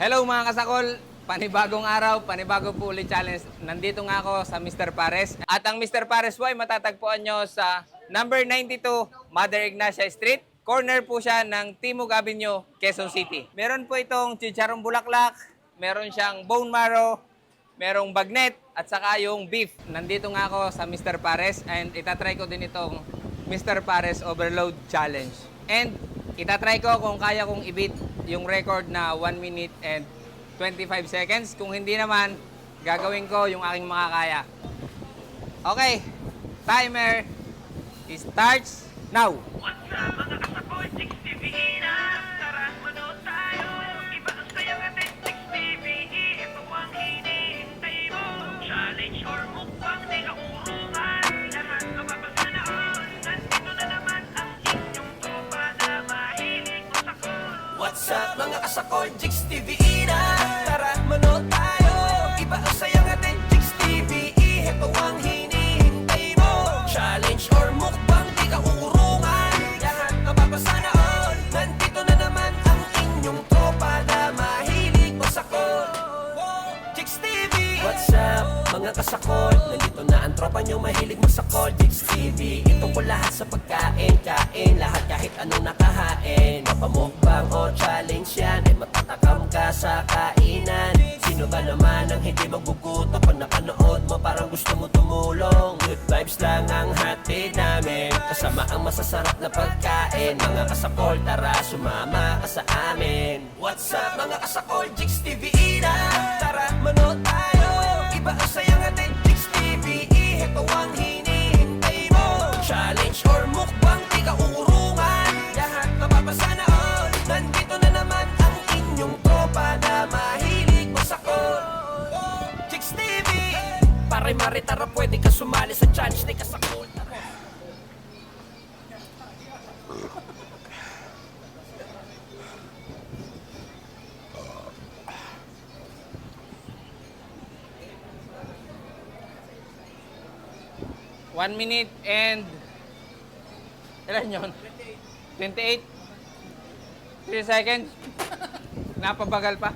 Hello mga kasakol! Panibagong araw, panibago po challenge. Nandito nga ako sa Mr. Pares. At ang Mr. Pares ay matatagpuan nyo sa number 92 Mother Ignacia Street. Corner po siya ng Timog Avenue, Quezon City. Meron po itong chicharong bulaklak, meron siyang bone marrow, merong bagnet, at saka yung beef. Nandito nga ako sa Mr. Pares and itatry ko din itong Mr. Pares Overload Challenge. And itatry ko kung kaya kong i-beat yung record na 1 minute and 25 seconds. Kung hindi naman, gagawin ko yung aking makakaya. Okay, timer starts now. What's up mga kasakol, Chicks TV na Tara, manood tayo Iba ang saya TV Ito ang hinihintay Challenge or mukbang, What's up mga kasakol, Jigs TV na. Tara, manood tayo. Iba ang saya nga din, Jigs TV Ito ang hinihintay mo. Challenge or mukbang, di ka uurungan. Lahat mapapasanaon Nandito na naman ang inyong tropa na mahilig masakol. Jigs TV What's up mga kasakol Nandito na ang tropa nyo mahilig masakol. Jigs TV Ito ko lahat sa pagkain Kain lahat kahit anong nakahain Mapamukbang o challenge yan Ay matatakam ka sa kainan. Sino ba naman ang hindi magugutom? Pag napanood mo parang gusto mo tumulong. Good vibes lang ang hatid namin. Kasama ang masasarap na pagkain. Mga kasakol tara sumama ka sa amin. What's up mga kasakol? Jigs TV Pare mare tara pwede ka sumali sa challenge ni kasakol One minute and... Ilan yun? 28? 3 seconds? Napabagal pa?